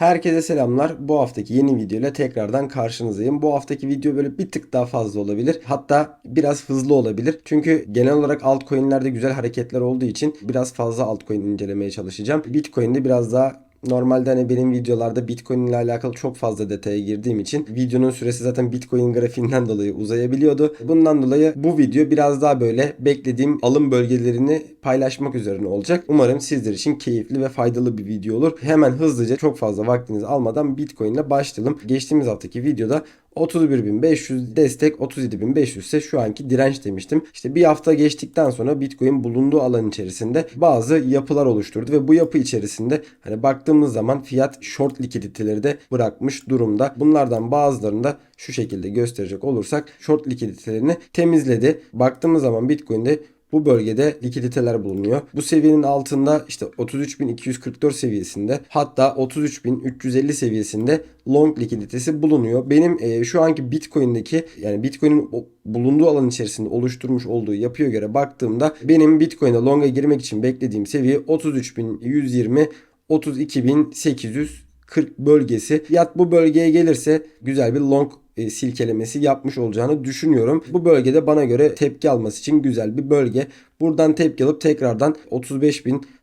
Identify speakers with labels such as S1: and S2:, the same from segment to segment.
S1: Herkese selamlar. Bu haftaki yeni video ile tekrardan karşınızdayım. Bu haftaki video böyle bir tık daha fazla olabilir. Hatta biraz hızlı olabilir. Çünkü genel olarak altcoin'lerde güzel hareketler olduğu için biraz fazla altcoin incelemeye çalışacağım. Bitcoin'de biraz daha Normalde hani benim videolarda Bitcoin ile alakalı çok fazla detaya girdiğim için videonun süresi zaten Bitcoin grafiğinden dolayı uzayabiliyordu. Bundan dolayı bu video biraz daha böyle beklediğim alım bölgelerini paylaşmak üzerine olacak. Umarım sizler için keyifli ve faydalı bir video olur. Hemen hızlıca çok fazla vaktinizi almadan Bitcoin ile başlayalım. Geçtiğimiz haftaki videoda 31.500 destek 37.500 ise şu anki direnç demiştim. İşte bir hafta geçtikten sonra Bitcoin bulunduğu alan içerisinde bazı yapılar oluşturdu ve bu yapı içerisinde hani baktığımız zaman fiyat short likiditeleri de bırakmış durumda. Bunlardan bazılarını da şu şekilde gösterecek olursak short likiditelerini temizledi. Baktığımız zaman Bitcoin'de bu bölgede likiditeler bulunuyor. Bu seviyenin altında işte 33.244 seviyesinde hatta 33.350 seviyesinde long likiditesi bulunuyor. Benim e, şu anki Bitcoin'deki yani Bitcoin'in bulunduğu alan içerisinde oluşturmuş olduğu yapıya göre baktığımda benim Bitcoin'e long'a girmek için beklediğim seviye 33.120 32.800 40 bölgesi. Fiyat bu bölgeye gelirse güzel bir long e, silkelemesi yapmış olacağını düşünüyorum. Bu bölgede bana göre tepki alması için güzel bir bölge. Buradan tepki alıp tekrardan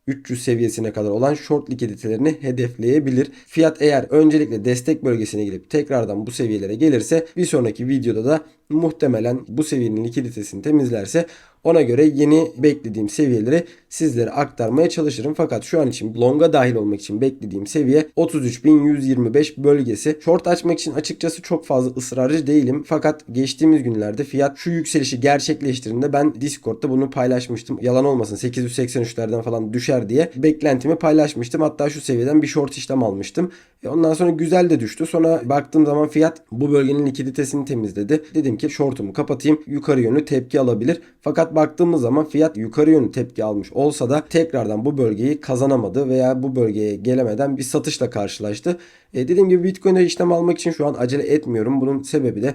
S1: 35.300 seviyesine kadar olan short likiditelerini hedefleyebilir. Fiyat eğer öncelikle destek bölgesine gelip tekrardan bu seviyelere gelirse bir sonraki videoda da muhtemelen bu seviyenin likiditesini temizlerse ona göre yeni beklediğim seviyeleri sizlere aktarmaya çalışırım. Fakat şu an için longa dahil olmak için beklediğim seviye 33.125 bölgesi. Short açmak için açıkçası çok fazla ısrarcı değilim. Fakat geçtiğimiz günlerde fiyat şu yükselişi gerçekleştirdiğinde ben Discord'da bunu paylaşmıştım. Yalan olmasın 883'lerden falan düşer diye beklentimi paylaşmıştım. Hatta şu seviyeden bir short işlem almıştım. E ondan sonra güzel de düştü. Sonra baktığım zaman fiyat bu bölgenin likiditesini temizledi. Dedim ki shortumu kapatayım. Yukarı yönlü tepki alabilir. Fakat baktığımız zaman fiyat yukarı yönlü tepki almış olsa da tekrardan bu bölgeyi kazanamadı veya bu bölgeye gelemeden bir satışla karşılaştı. E dediğim gibi Bitcoin'de işlem almak için şu an acele etmiyorum. Bunun sebebi de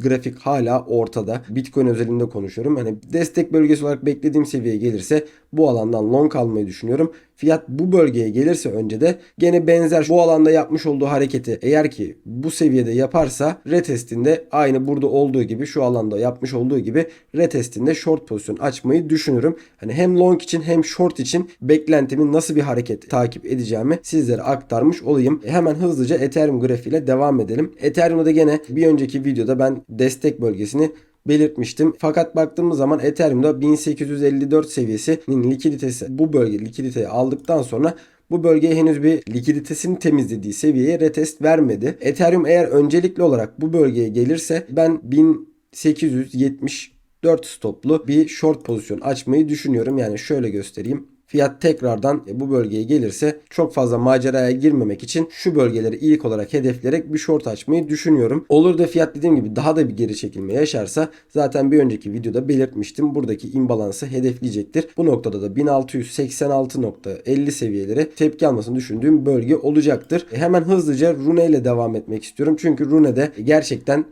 S1: grafik hala ortada. Bitcoin özelinde konuşuyorum. Hani destek bölgesi olarak beklediğim seviyeye gelirse bu alandan long almayı düşünüyorum. Fiyat bu bölgeye gelirse önce de gene benzer bu alanda yapmış olduğu hareketi eğer ki bu seviyede yaparsa retestinde aynı burada olduğu gibi şu alanda yapmış olduğu gibi retestinde short pozisyon açmayı düşünürüm. Hani hem long için hem short için beklentimin nasıl bir hareket takip edeceğimi sizlere aktarmış olayım. Hemen hızlıca Ethereum grafiğiyle devam edelim. Ethereum'da da gene bir önceki videoda ben destek bölgesini belirtmiştim. Fakat baktığımız zaman Ethereum'da 1854 seviyesinin likiditesi bu bölge likiditeyi aldıktan sonra bu bölgeye henüz bir likiditesini temizlediği seviyeye retest vermedi. Ethereum eğer öncelikli olarak bu bölgeye gelirse ben 1874 stoplu bir short pozisyon açmayı düşünüyorum. Yani şöyle göstereyim. Fiyat tekrardan bu bölgeye gelirse çok fazla maceraya girmemek için şu bölgeleri ilk olarak hedefleyerek bir short açmayı düşünüyorum. Olur da fiyat dediğim gibi daha da bir geri çekilme yaşarsa zaten bir önceki videoda belirtmiştim. Buradaki imbalansı hedefleyecektir. Bu noktada da 1686.50 seviyeleri tepki almasını düşündüğüm bölge olacaktır. E hemen hızlıca Rune ile devam etmek istiyorum. Çünkü Rune'de gerçekten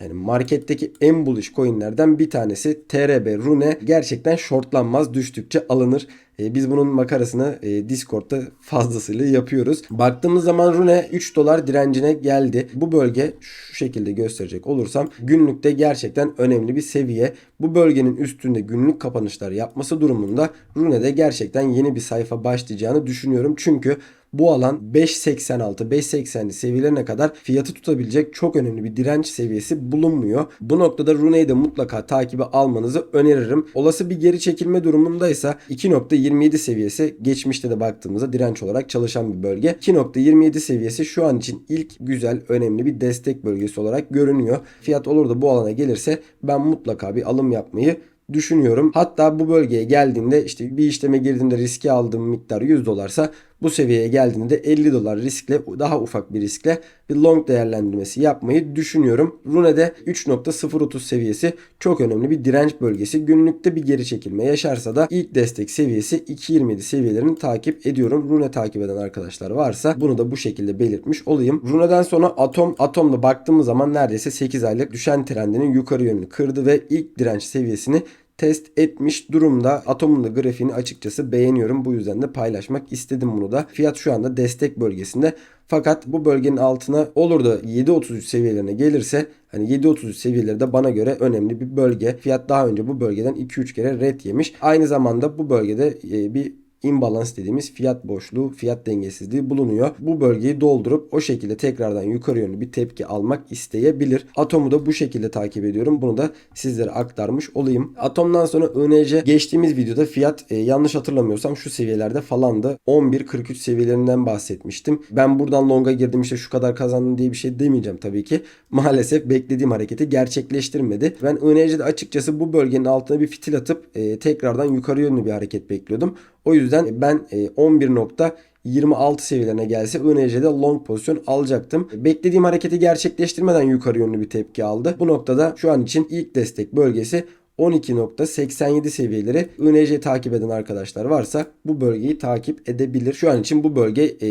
S1: yani marketteki en bullish coinlerden bir tanesi TRB Rune gerçekten shortlanmaz düştükçe alınır. E, biz bunun makarasını e, Discord'da fazlasıyla yapıyoruz. Baktığımız zaman Rune 3 dolar direncine geldi. Bu bölge şu şekilde gösterecek olursam günlükte gerçekten önemli bir seviye. Bu bölgenin üstünde günlük kapanışlar yapması durumunda Rune'de gerçekten yeni bir sayfa başlayacağını düşünüyorum. Çünkü bu alan 5.86 5.80'li seviyelerine kadar fiyatı tutabilecek çok önemli bir direnç seviyesi bulunmuyor. Bu noktada Rune'yi de mutlaka takibe almanızı öneririm. Olası bir geri çekilme durumundaysa 2.27 seviyesi geçmişte de baktığımızda direnç olarak çalışan bir bölge. 2.27 seviyesi şu an için ilk güzel önemli bir destek bölgesi olarak görünüyor. Fiyat olur da bu alana gelirse ben mutlaka bir alım yapmayı düşünüyorum. Hatta bu bölgeye geldiğinde işte bir işleme girdiğimde riski aldığım miktar 100 dolarsa bu seviyeye geldiğinde 50 dolar riskle daha ufak bir riskle bir long değerlendirmesi yapmayı düşünüyorum. Rune'de 3.030 seviyesi çok önemli bir direnç bölgesi. Günlükte bir geri çekilme yaşarsa da ilk destek seviyesi 2.27 seviyelerini takip ediyorum. Rune takip eden arkadaşlar varsa bunu da bu şekilde belirtmiş olayım. Rune'den sonra Atom Atom'da baktığımız zaman neredeyse 8 aylık düşen trendinin yukarı yönünü kırdı ve ilk direnç seviyesini test etmiş durumda. Atomun da grafiğini açıkçası beğeniyorum. Bu yüzden de paylaşmak istedim bunu da. Fiyat şu anda destek bölgesinde. Fakat bu bölgenin altına olur da 7.33 seviyelerine gelirse hani 7.33 seviyeleri de bana göre önemli bir bölge. Fiyat daha önce bu bölgeden 2-3 kere red yemiş. Aynı zamanda bu bölgede e, bir imbalans dediğimiz fiyat boşluğu, fiyat dengesizliği bulunuyor. Bu bölgeyi doldurup o şekilde tekrardan yukarı yönlü bir tepki almak isteyebilir. Atomu da bu şekilde takip ediyorum. Bunu da sizlere aktarmış olayım. Atomdan sonra INC geçtiğimiz videoda fiyat e, yanlış hatırlamıyorsam şu seviyelerde falandı. 11.43 seviyelerinden bahsetmiştim. Ben buradan longa girdim işte şu kadar kazandım diye bir şey demeyeceğim tabii ki. Maalesef beklediğim hareketi gerçekleştirmedi. Ben INC'de açıkçası bu bölgenin altına bir fitil atıp e, tekrardan yukarı yönlü bir hareket bekliyordum. O yüzden ben 11.26 e, seviyelerine gelse INC'de long pozisyon alacaktım. Beklediğim hareketi gerçekleştirmeden yukarı yönlü bir tepki aldı. Bu noktada şu an için ilk destek bölgesi 12.87 seviyeleri INC takip eden arkadaşlar varsa bu bölgeyi takip edebilir. Şu an için bu bölge e,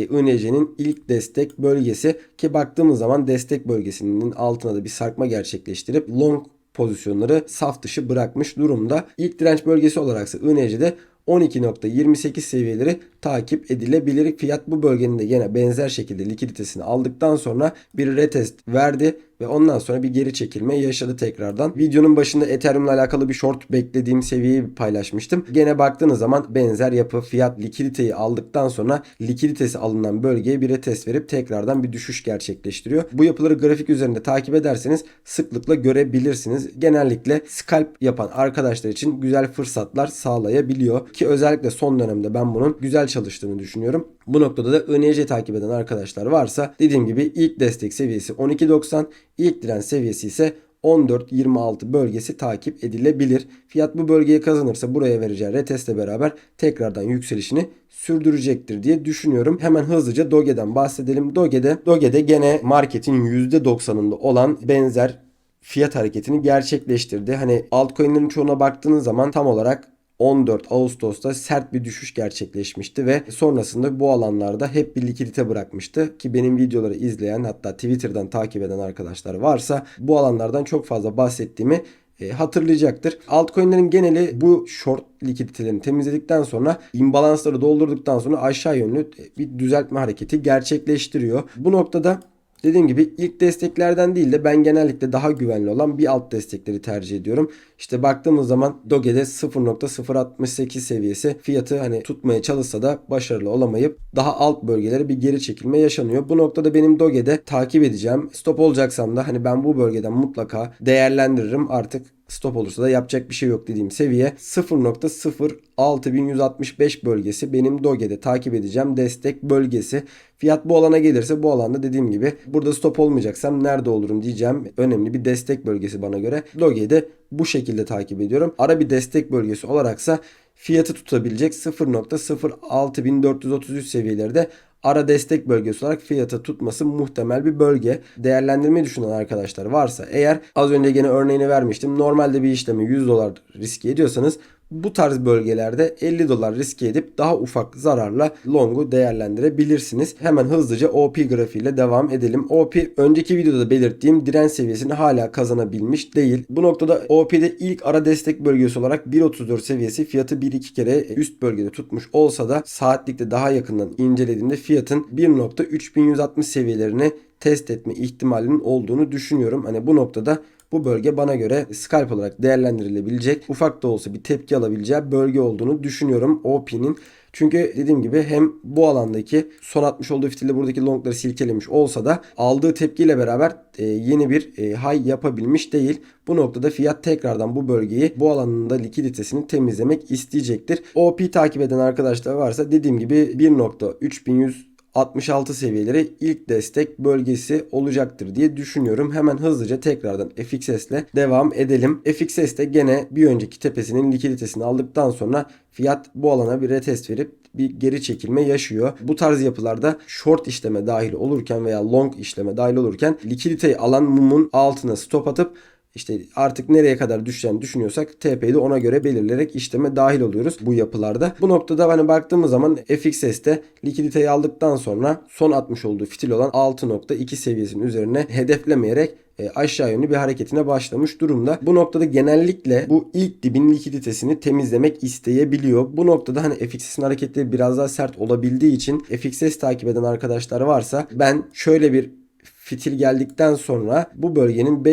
S1: ilk destek bölgesi ki baktığımız zaman destek bölgesinin altına da bir sarkma gerçekleştirip long pozisyonları saf dışı bırakmış durumda. İlk direnç bölgesi olaraksa INC'de 12.28 seviyeleri takip edilebilir. Fiyat bu bölgenin de yine benzer şekilde likiditesini aldıktan sonra bir retest verdi ve ondan sonra bir geri çekilme yaşadı tekrardan. Videonun başında Ethereum ile alakalı bir short beklediğim seviyeyi paylaşmıştım. Gene baktığınız zaman benzer yapı fiyat likiditeyi aldıktan sonra likiditesi alınan bölgeye bir retest verip tekrardan bir düşüş gerçekleştiriyor. Bu yapıları grafik üzerinde takip ederseniz sıklıkla görebilirsiniz. Genellikle scalp yapan arkadaşlar için güzel fırsatlar sağlayabiliyor. Ki özellikle son dönemde ben bunun güzel çalıştığını düşünüyorum. Bu noktada da INC takip eden arkadaşlar varsa dediğim gibi ilk destek seviyesi 12.90, ilk direnç seviyesi ise 14.26 bölgesi takip edilebilir. Fiyat bu bölgeye kazanırsa buraya vereceği retestle beraber tekrardan yükselişini sürdürecektir diye düşünüyorum. Hemen hızlıca Doge'den bahsedelim. Doge'de Doge'de gene marketin %90'ında olan benzer fiyat hareketini gerçekleştirdi. Hani altcoin'lerin çoğuna baktığınız zaman tam olarak 14 Ağustos'ta sert bir düşüş gerçekleşmişti ve sonrasında bu alanlarda hep bir likidite bırakmıştı ki benim videoları izleyen hatta Twitter'dan takip eden arkadaşlar varsa bu alanlardan çok fazla bahsettiğimi e, hatırlayacaktır. Altcoin'lerin geneli bu short likiditelerini temizledikten sonra imbalansları doldurduktan sonra aşağı yönlü bir düzeltme hareketi gerçekleştiriyor. Bu noktada Dediğim gibi ilk desteklerden değil de ben genellikle daha güvenli olan bir alt destekleri tercih ediyorum. İşte baktığımız zaman Doge'de 0.068 seviyesi fiyatı hani tutmaya çalışsa da başarılı olamayıp daha alt bölgelere bir geri çekilme yaşanıyor. Bu noktada benim Doge'de takip edeceğim. Stop olacaksam da hani ben bu bölgeden mutlaka değerlendiririm. Artık stop olursa da yapacak bir şey yok dediğim seviye 0.06165 bölgesi benim Doge'de takip edeceğim destek bölgesi. Fiyat bu alana gelirse bu alanda dediğim gibi burada stop olmayacaksam nerede olurum diyeceğim önemli bir destek bölgesi bana göre. Doge'de bu şekilde takip ediyorum. Ara bir destek bölgesi olaraksa fiyatı tutabilecek 0.06433 seviyelerde ara destek bölgesi olarak fiyatı tutması muhtemel bir bölge. Değerlendirmeyi düşünen arkadaşlar varsa eğer az önce gene örneğini vermiştim. Normalde bir işlemi 100 dolar riske ediyorsanız bu tarz bölgelerde 50 dolar riske edip daha ufak zararla long'u değerlendirebilirsiniz. Hemen hızlıca OP grafiğiyle devam edelim. OP önceki videoda belirttiğim direnç seviyesini hala kazanabilmiş değil. Bu noktada OP'de ilk ara destek bölgesi olarak 1.34 seviyesi fiyatı 1-2 kere üst bölgede tutmuş olsa da saatlikte daha yakından incelediğimde fiyatın 1.3160 seviyelerini test etme ihtimalinin olduğunu düşünüyorum. Hani bu noktada bu bölge bana göre scalp olarak değerlendirilebilecek ufak da olsa bir tepki alabileceği bölge olduğunu düşünüyorum OP'nin. Çünkü dediğim gibi hem bu alandaki son atmış olduğu fitille buradaki longları silkelemiş olsa da aldığı tepkiyle beraber e, yeni bir e, high yapabilmiş değil. Bu noktada fiyat tekrardan bu bölgeyi bu alanında likiditesini temizlemek isteyecektir. OP takip eden arkadaşlar varsa dediğim gibi 1.3100 66 seviyeleri ilk destek bölgesi olacaktır diye düşünüyorum. Hemen hızlıca tekrardan FXS ile devam edelim. FXS de gene bir önceki tepesinin likiditesini aldıktan sonra fiyat bu alana bir retest verip bir geri çekilme yaşıyor. Bu tarz yapılarda short işleme dahil olurken veya long işleme dahil olurken likiditeyi alan mumun altına stop atıp işte artık nereye kadar düşeceğini düşünüyorsak TP'yi de ona göre belirleyerek işleme dahil oluyoruz bu yapılarda. Bu noktada hani baktığımız zaman FXS'te likiditeyi aldıktan sonra son atmış olduğu fitil olan 6.2 seviyesinin üzerine hedeflemeyerek e, aşağı yönlü bir hareketine başlamış durumda. Bu noktada genellikle bu ilk dibin likiditesini temizlemek isteyebiliyor. Bu noktada hani FXS'in hareketleri biraz daha sert olabildiği için FXS takip eden arkadaşlar varsa ben şöyle bir fitil geldikten sonra bu bölgenin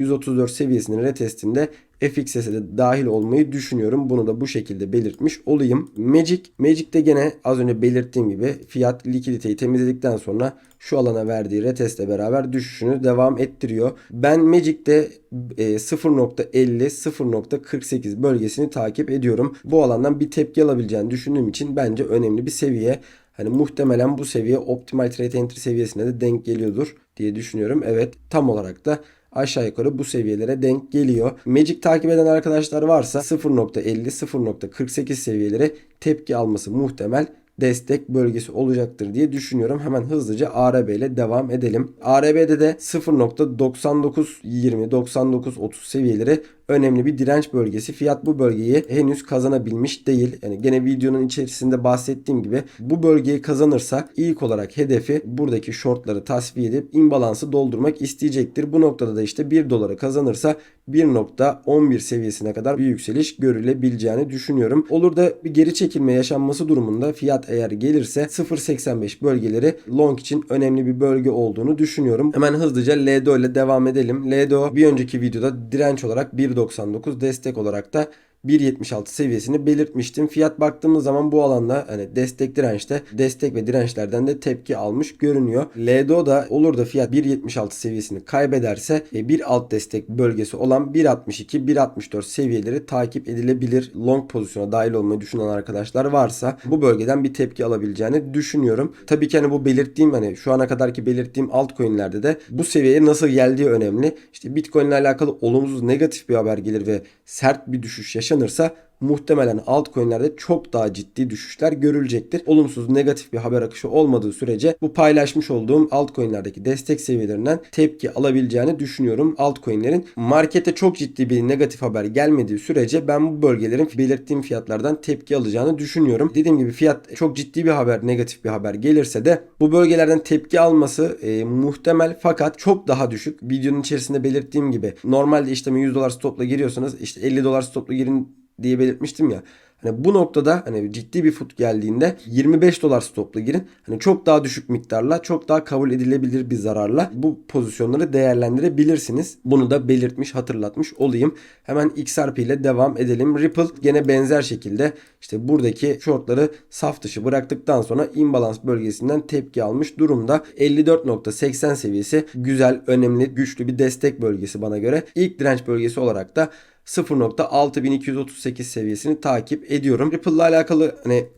S1: 5.134 seviyesinin retestinde FXS'e de dahil olmayı düşünüyorum. Bunu da bu şekilde belirtmiş olayım. Magic, Magic'te gene az önce belirttiğim gibi fiyat likiditeyi temizledikten sonra şu alana verdiği retestle beraber düşüşünü devam ettiriyor. Ben Magic'te 0.50-0.48 bölgesini takip ediyorum. Bu alandan bir tepki alabileceğini düşündüğüm için bence önemli bir seviye. Hani muhtemelen bu seviye optimal trade entry seviyesine de denk geliyordur diye düşünüyorum. Evet tam olarak da aşağı yukarı bu seviyelere denk geliyor. Magic takip eden arkadaşlar varsa 0.50-0.48 seviyeleri tepki alması muhtemel destek bölgesi olacaktır diye düşünüyorum. Hemen hızlıca ARB ile devam edelim. ARB'de de 0.99-20-99-30 seviyeleri önemli bir direnç bölgesi. Fiyat bu bölgeyi henüz kazanabilmiş değil. Yani gene videonun içerisinde bahsettiğim gibi bu bölgeyi kazanırsa ilk olarak hedefi buradaki shortları tasfiye edip imbalansı doldurmak isteyecektir. Bu noktada da işte 1 dolara kazanırsa 1.11 seviyesine kadar bir yükseliş görülebileceğini düşünüyorum. Olur da bir geri çekilme yaşanması durumunda fiyat eğer gelirse 0.85 bölgeleri long için önemli bir bölge olduğunu düşünüyorum. Hemen hızlıca LDO ile devam edelim. LDO bir önceki videoda direnç olarak 1.99 destek olarak da 1.76 seviyesini belirtmiştim. Fiyat baktığımız zaman bu alanda hani destek dirençte destek ve dirençlerden de tepki almış görünüyor. LDO da olur da fiyat 1.76 seviyesini kaybederse e, bir alt destek bölgesi olan 1.62 1.64 seviyeleri takip edilebilir. Long pozisyona dahil olmayı düşünen arkadaşlar varsa bu bölgeden bir tepki alabileceğini düşünüyorum. Tabii ki hani bu belirttiğim hani şu ana kadarki belirttiğim altcoin'lerde de bu seviyeye nasıl geldiği önemli. İşte Bitcoin ile alakalı olumsuz negatif bir haber gelir ve sert bir düşüş yaşanır yaşanırsa muhtemelen altcoin'lerde çok daha ciddi düşüşler görülecektir. Olumsuz negatif bir haber akışı olmadığı sürece bu paylaşmış olduğum altcoin'lerdeki destek seviyelerinden tepki alabileceğini düşünüyorum. Altcoin'lerin markete çok ciddi bir negatif haber gelmediği sürece ben bu bölgelerin belirttiğim fiyatlardan tepki alacağını düşünüyorum. Dediğim gibi fiyat çok ciddi bir haber, negatif bir haber gelirse de bu bölgelerden tepki alması e, muhtemel fakat çok daha düşük. Videonun içerisinde belirttiğim gibi normalde işlemi 100 dolar stopla giriyorsanız işte 50 dolar stopla girin diye belirtmiştim ya. Hani bu noktada hani ciddi bir fut geldiğinde 25 dolar stopla girin. Hani çok daha düşük miktarla, çok daha kabul edilebilir bir zararla bu pozisyonları değerlendirebilirsiniz. Bunu da belirtmiş, hatırlatmış olayım. Hemen XRP ile devam edelim. Ripple gene benzer şekilde işte buradaki shortları saf dışı bıraktıktan sonra imbalans bölgesinden tepki almış durumda. 54.80 seviyesi güzel, önemli, güçlü bir destek bölgesi bana göre. İlk direnç bölgesi olarak da 0.6238 seviyesini takip ediyorum. Ripple ile alakalı hani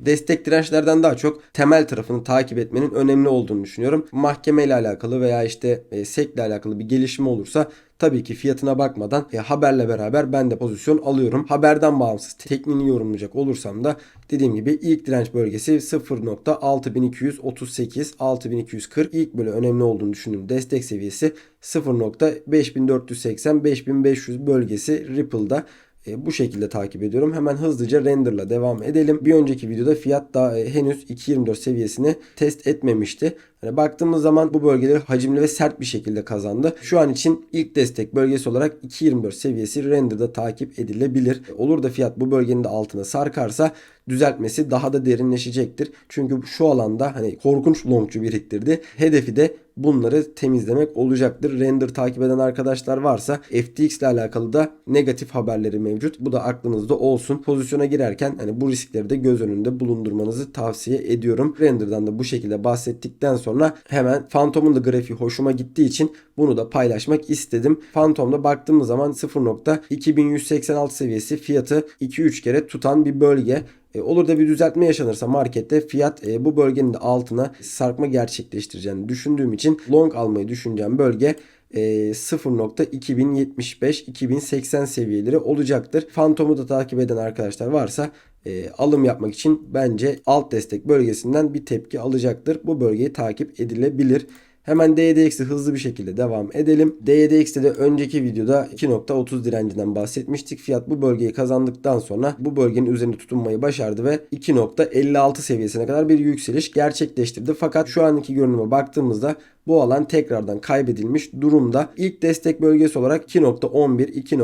S1: destek dirençlerden daha çok temel tarafını takip etmenin önemli olduğunu düşünüyorum. Mahkeme ile alakalı veya işte e, SEC ile alakalı bir gelişme olursa tabii ki fiyatına bakmadan e, haberle beraber ben de pozisyon alıyorum. Haberden bağımsız tekniğini yorumlayacak olursam da dediğim gibi ilk direnç bölgesi 0.6238 6240 ilk böyle önemli olduğunu düşündüğüm destek seviyesi 0.5480 5500 bölgesi Ripple'da e, bu şekilde takip ediyorum. Hemen hızlıca renderla devam edelim. Bir önceki videoda fiyat daha e, henüz 2.24 seviyesini test etmemişti. Yani baktığımız zaman bu bölgeleri hacimli ve sert bir şekilde kazandı. Şu an için ilk destek bölgesi olarak 2.24 seviyesi renderda takip edilebilir. Olur da fiyat bu bölgenin de altına sarkarsa düzeltmesi daha da derinleşecektir. Çünkü şu alanda hani korkunç longçu biriktirdi. Hedefi de bunları temizlemek olacaktır. Render takip eden arkadaşlar varsa FTX ile alakalı da negatif haberleri mevcut. Bu da aklınızda olsun. Pozisyona girerken hani bu riskleri de göz önünde bulundurmanızı tavsiye ediyorum. Render'dan da bu şekilde bahsettikten sonra hemen Phantom'un da grafiği hoşuma gittiği için bunu da paylaşmak istedim. Phantom'da baktığımız zaman 0.2186 seviyesi fiyatı 2-3 kere tutan bir bölge. E, olur da bir düzeltme yaşanırsa markette fiyat e, bu bölgenin de altına sarkma gerçekleştireceğini düşündüğüm için long almayı düşüneceğim bölge e, 0.2075-2080 seviyeleri olacaktır. Phantom'u da takip eden arkadaşlar varsa e, alım yapmak için bence alt destek bölgesinden bir tepki alacaktır. Bu bölgeyi takip edilebilir. Hemen DYDX'e hızlı bir şekilde devam edelim. DYDX'te de önceki videoda 2.30 direncinden bahsetmiştik. Fiyat bu bölgeyi kazandıktan sonra bu bölgenin üzerinde tutunmayı başardı ve 2.56 seviyesine kadar bir yükseliş gerçekleştirdi. Fakat şu anki görünüme baktığımızda bu alan tekrardan kaybedilmiş durumda. İlk destek bölgesi olarak 2.11, 2.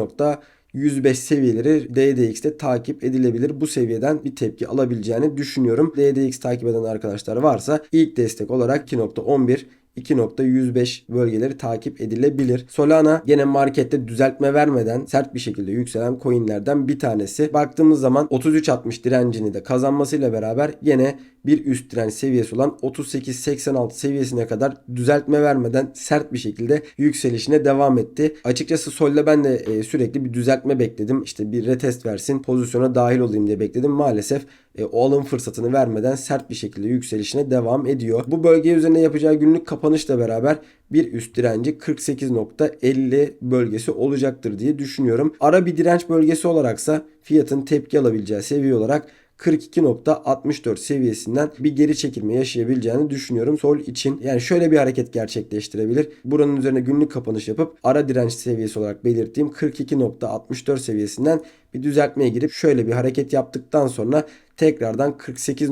S1: 105 seviyeleri DDX'te takip edilebilir. Bu seviyeden bir tepki alabileceğini düşünüyorum. DDX takip eden arkadaşlar varsa ilk destek olarak 2.11 2.105 bölgeleri takip edilebilir. Solana gene markette düzeltme vermeden sert bir şekilde yükselen coinlerden bir tanesi. Baktığımız zaman 33.60 direncini de kazanmasıyla beraber gene bir üst direnç seviyesi olan 38.86 seviyesine kadar düzeltme vermeden sert bir şekilde yükselişine devam etti. Açıkçası Sol'da ben de e, sürekli bir düzeltme bekledim. İşte bir retest versin, pozisyona dahil olayım diye bekledim. Maalesef e, o alım fırsatını vermeden sert bir şekilde yükselişine devam ediyor. Bu bölge üzerine yapacağı günlük kapanışla beraber bir üst direnci 48.50 bölgesi olacaktır diye düşünüyorum. Ara bir direnç bölgesi olaraksa fiyatın tepki alabileceği seviye olarak 42.64 seviyesinden bir geri çekilme yaşayabileceğini düşünüyorum. Sol için yani şöyle bir hareket gerçekleştirebilir. Buranın üzerine günlük kapanış yapıp ara direnç seviyesi olarak belirttiğim 42.64 seviyesinden bir düzeltmeye girip şöyle bir hareket yaptıktan sonra tekrardan 48.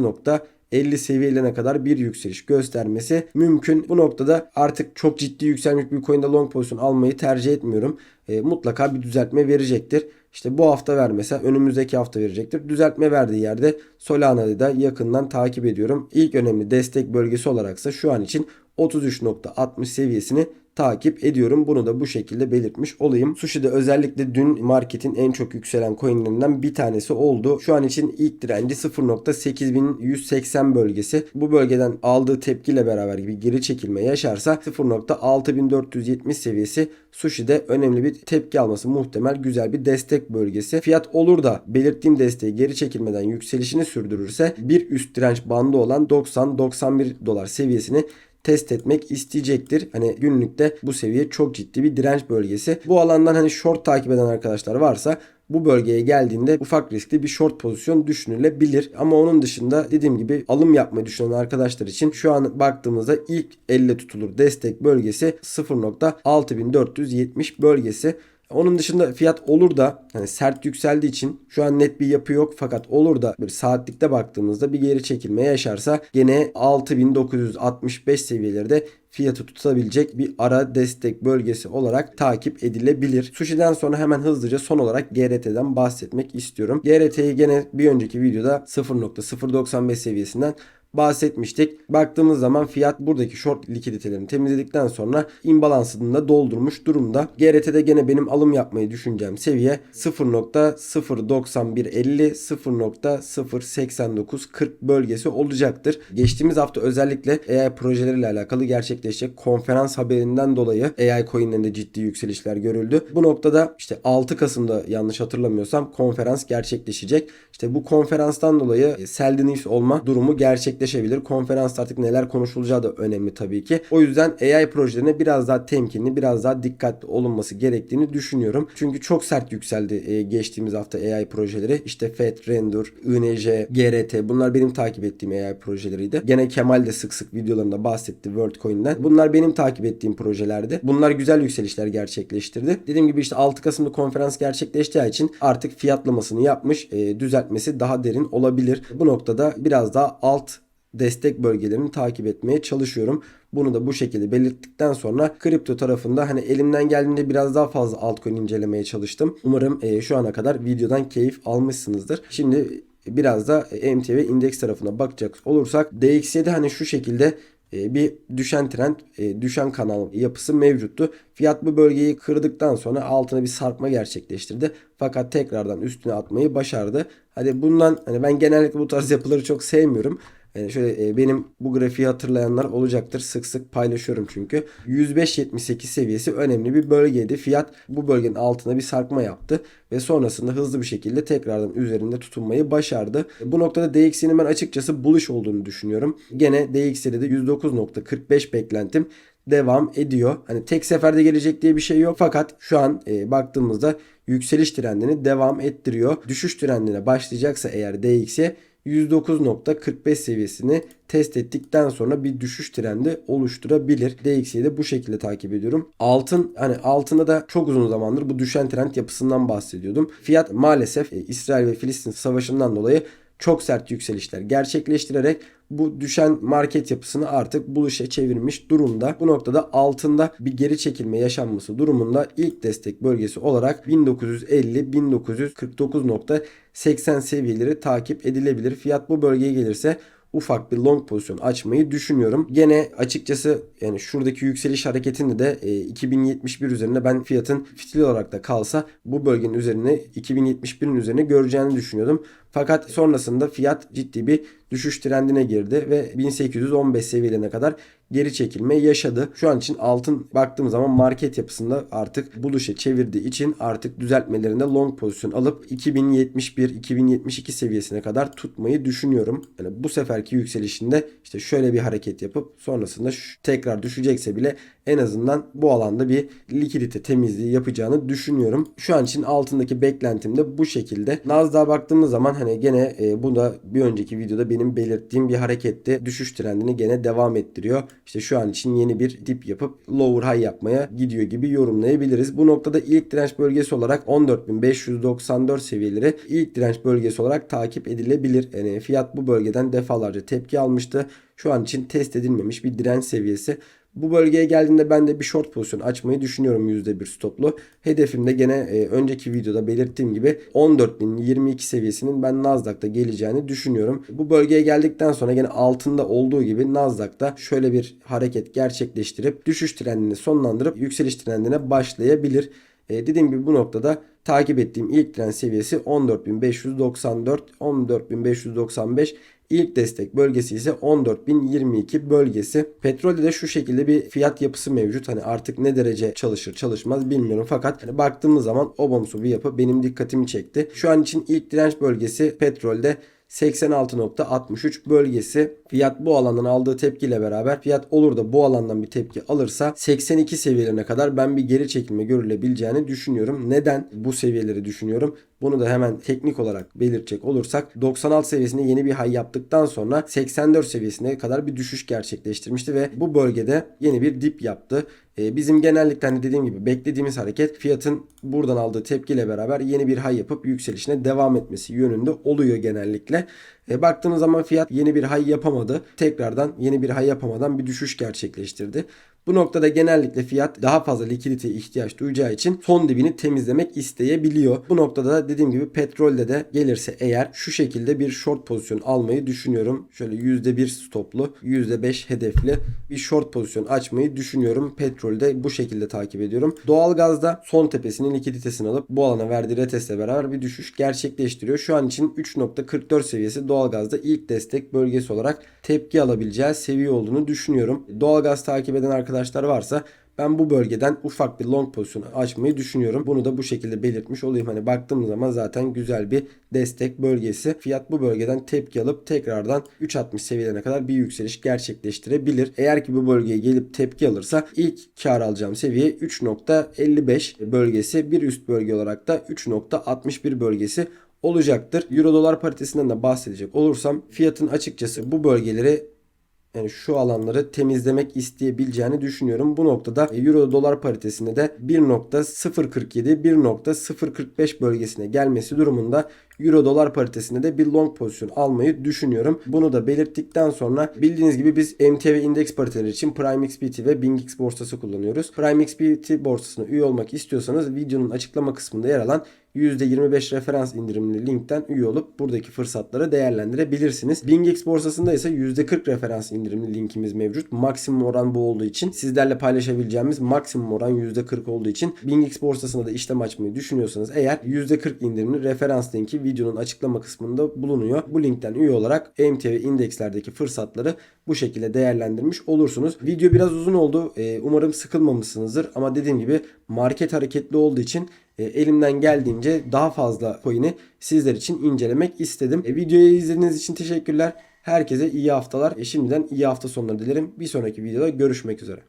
S1: 50 seviyelerine kadar bir yükseliş göstermesi mümkün. Bu noktada artık çok ciddi yükselmiş bir coin'de long pozisyon almayı tercih etmiyorum. E, mutlaka bir düzeltme verecektir. İşte bu hafta vermese önümüzdeki hafta verecektir. Düzeltme verdiği yerde Solana'yı da yakından takip ediyorum. İlk önemli destek bölgesi olaraksa şu an için 33.60 seviyesini takip ediyorum. Bunu da bu şekilde belirtmiş olayım. Sushi'de özellikle dün marketin en çok yükselen coinlerinden bir tanesi oldu. Şu an için ilk direnci 0.8180 bölgesi. Bu bölgeden aldığı tepkiyle beraber bir geri çekilme yaşarsa 0.6470 seviyesi Sushi'de önemli bir tepki alması muhtemel güzel bir destek bölgesi. Fiyat olur da belirttiğim desteği geri çekilmeden yükselişini sürdürürse bir üst direnç bandı olan 90-91 dolar seviyesini test etmek isteyecektir. Hani günlükte bu seviye çok ciddi bir direnç bölgesi. Bu alandan hani short takip eden arkadaşlar varsa bu bölgeye geldiğinde ufak riskli bir short pozisyon düşünülebilir. Ama onun dışında dediğim gibi alım yapmayı düşünen arkadaşlar için şu an baktığımızda ilk elle tutulur destek bölgesi 0.6470 bölgesi. Onun dışında fiyat olur da hani sert yükseldiği için şu an net bir yapı yok fakat olur da bir saatlikte baktığımızda bir geri çekilme yaşarsa gene 6965 seviyeleri de fiyatı tutabilecek bir ara destek bölgesi olarak takip edilebilir. Sushi'den sonra hemen hızlıca son olarak GRT'den bahsetmek istiyorum. GRT'yi gene bir önceki videoda 0.095 seviyesinden bahsetmiştik. Baktığımız zaman fiyat buradaki short likiditelerini temizledikten sonra imbalansını da doldurmuş durumda. GRT'de gene benim alım yapmayı düşüneceğim seviye 0.09150 0.08940 bölgesi olacaktır. Geçtiğimiz hafta özellikle AI projeleriyle alakalı gerçekleşecek konferans haberinden dolayı AI coinlerinde ciddi yükselişler görüldü. Bu noktada işte 6 Kasım'da yanlış hatırlamıyorsam konferans gerçekleşecek. İşte bu konferanstan dolayı sell the olma durumu gerçekleşecek gerçekleşebilir. Konferansta artık neler konuşulacağı da önemli tabii ki. O yüzden AI projelerine biraz daha temkinli, biraz daha dikkatli olunması gerektiğini düşünüyorum. Çünkü çok sert yükseldi e, geçtiğimiz hafta AI projeleri. İşte FET, Render, INJ, GRT bunlar benim takip ettiğim AI projeleriydi. Gene Kemal de sık sık videolarında bahsetti WorldCoin'den. Bunlar benim takip ettiğim projelerdi. Bunlar güzel yükselişler gerçekleştirdi. Dediğim gibi işte 6 Kasım'da konferans gerçekleştiği için artık fiyatlamasını yapmış, e, düzeltmesi daha derin olabilir. Bu noktada biraz daha alt destek bölgelerini takip etmeye çalışıyorum. Bunu da bu şekilde belirttikten sonra kripto tarafında hani elimden geldiğinde biraz daha fazla altcoin incelemeye çalıştım. Umarım e, şu ana kadar videodan keyif almışsınızdır. Şimdi biraz da MTV indeks tarafına bakacak olursak DXY'de hani şu şekilde e, bir düşen trend, e, düşen kanal yapısı mevcuttu. Fiyat bu bölgeyi kırdıktan sonra altına bir sarkma gerçekleştirdi. Fakat tekrardan üstüne atmayı başardı. Hadi bundan hani ben genellikle bu tarz yapıları çok sevmiyorum. Yani şöyle e, benim bu grafiği hatırlayanlar olacaktır. Sık sık paylaşıyorum çünkü. 105.78 seviyesi önemli bir bölgeydi. Fiyat bu bölgenin altına bir sarkma yaptı ve sonrasında hızlı bir şekilde tekrardan üzerinde tutunmayı başardı. Bu noktada DXY'nin ben açıkçası bullish olduğunu düşünüyorum. Gene DXY'de de 109.45 beklentim devam ediyor. Hani tek seferde gelecek diye bir şey yok. Fakat şu an e, baktığımızda yükseliş trendini devam ettiriyor. Düşüş trendine başlayacaksa eğer DXY 109.45 seviyesini test ettikten sonra bir düşüş trendi oluşturabilir. DXY'yi de bu şekilde takip ediyorum. Altın hani altında da çok uzun zamandır bu düşen trend yapısından bahsediyordum. Fiyat maalesef e, İsrail ve Filistin savaşından dolayı çok sert yükselişler gerçekleştirerek bu düşen market yapısını artık buluşa çevirmiş durumda. Bu noktada altında bir geri çekilme yaşanması durumunda ilk destek bölgesi olarak 1950-1949.80 seviyeleri takip edilebilir. Fiyat bu bölgeye gelirse ufak bir long pozisyon açmayı düşünüyorum. Gene açıkçası yani şuradaki yükseliş hareketinde de e, 2071 üzerine ben fiyatın fitil olarak da kalsa bu bölgenin üzerine 2071'in üzerine göreceğini düşünüyordum. Fakat sonrasında fiyat ciddi bir düşüş trendine girdi ve 1815 seviyelerine kadar geri çekilme yaşadı. Şu an için altın baktığım zaman market yapısında artık buluşa çevirdiği için artık düzeltmelerinde long pozisyon alıp 2071-2072 seviyesine kadar tutmayı düşünüyorum. Yani bu seferki yükselişinde işte şöyle bir hareket yapıp sonrasında tekrar düşecekse bile en azından bu alanda bir likidite temizliği yapacağını düşünüyorum. Şu an için altındaki beklentim de bu şekilde. Nasdaq'a baktığımız zaman hani gene e, bu da bir önceki videoda benim belirttiğim bir hareketti. Düşüş trendini gene devam ettiriyor. İşte şu an için yeni bir dip yapıp lower high yapmaya gidiyor gibi yorumlayabiliriz. Bu noktada ilk direnç bölgesi olarak 14.594 seviyeleri ilk direnç bölgesi olarak takip edilebilir. Yani fiyat bu bölgeden defalarca tepki almıştı. Şu an için test edilmemiş bir direnç seviyesi. Bu bölgeye geldiğinde ben de bir short pozisyon açmayı düşünüyorum %1 stoplu. Hedefim de gene e, önceki videoda belirttiğim gibi 14.022 seviyesinin ben Nasdaq'ta geleceğini düşünüyorum. Bu bölgeye geldikten sonra gene altında olduğu gibi Nasdaq'ta şöyle bir hareket gerçekleştirip düşüş trendini sonlandırıp yükseliş trendine başlayabilir. E, dediğim gibi bu noktada takip ettiğim ilk trend seviyesi 14.594, 14.595 İlk destek bölgesi ise 14.022 bölgesi. Petrolde de şu şekilde bir fiyat yapısı mevcut. Hani artık ne derece çalışır çalışmaz bilmiyorum. Fakat hani baktığımız zaman obamsu bir yapı benim dikkatimi çekti. Şu an için ilk direnç bölgesi petrolde 86.63 bölgesi. Fiyat bu alandan aldığı tepkiyle beraber fiyat olur da bu alandan bir tepki alırsa 82 seviyelerine kadar ben bir geri çekilme görülebileceğini düşünüyorum. Neden bu seviyeleri düşünüyorum? Bunu da hemen teknik olarak belirtecek olursak 96 seviyesinde yeni bir high yaptıktan sonra 84 seviyesine kadar bir düşüş gerçekleştirmişti ve bu bölgede yeni bir dip yaptı. Ee, bizim genellikle hani dediğim gibi beklediğimiz hareket fiyatın buradan aldığı tepkiyle beraber yeni bir high yapıp yükselişine devam etmesi yönünde oluyor genellikle. E, baktığımız zaman fiyat yeni bir high yapamadı. Tekrardan yeni bir high yapamadan bir düşüş gerçekleştirdi. Bu noktada genellikle fiyat daha fazla likiditeye ihtiyaç duyacağı için son dibini temizlemek isteyebiliyor. Bu noktada da dediğim gibi petrolde de gelirse eğer şu şekilde bir short pozisyon almayı düşünüyorum. Şöyle %1 stoplu, %5 hedefli bir short pozisyon açmayı düşünüyorum. Petrolde bu şekilde takip ediyorum. Doğalgazda son tepesinin likiditesini alıp bu alana verdiği retestle beraber bir düşüş gerçekleştiriyor. Şu an için 3.44 seviyesi doğalgazda ilk destek bölgesi olarak tepki alabileceği seviye olduğunu düşünüyorum. Doğalgaz takip eden arkadaşlar varsa ben bu bölgeden ufak bir long pozisyonu açmayı düşünüyorum. Bunu da bu şekilde belirtmiş olayım. Hani baktığım zaman zaten güzel bir destek bölgesi. Fiyat bu bölgeden tepki alıp tekrardan 3.60 seviyelerine kadar bir yükseliş gerçekleştirebilir. Eğer ki bu bölgeye gelip tepki alırsa ilk kar alacağım seviye 3.55 bölgesi. Bir üst bölge olarak da 3.61 bölgesi olacaktır. Euro dolar paritesinden de bahsedecek olursam fiyatın açıkçası bu bölgeleri yani şu alanları temizlemek isteyebileceğini düşünüyorum. Bu noktada Euro dolar paritesinde de 1.047 1.045 bölgesine gelmesi durumunda Euro dolar paritesinde de bir long pozisyon almayı düşünüyorum. Bunu da belirttikten sonra bildiğiniz gibi biz MTV indeks pariteleri için Prime XBT ve BingX borsası kullanıyoruz. Prime XBT borsasına üye olmak istiyorsanız videonun açıklama kısmında yer alan %25 referans indirimli linkten üye olup buradaki fırsatları değerlendirebilirsiniz. BingX borsasında ise %40 referans indirimli linkimiz mevcut. Maksimum oran bu olduğu için sizlerle paylaşabileceğimiz maksimum oran %40 olduğu için BingX borsasında da işlem açmayı düşünüyorsanız eğer %40 indirimli referans linki videonun açıklama kısmında bulunuyor. Bu linkten üye olarak MTV indekslerdeki fırsatları bu şekilde değerlendirmiş olursunuz. Video biraz uzun oldu. Ee, umarım sıkılmamışsınızdır ama dediğim gibi market hareketli olduğu için e, elimden geldiğince daha fazla coin'i sizler için incelemek istedim. E, videoyu izlediğiniz için teşekkürler. Herkese iyi haftalar. E, şimdiden iyi hafta sonları dilerim. Bir sonraki videoda görüşmek üzere.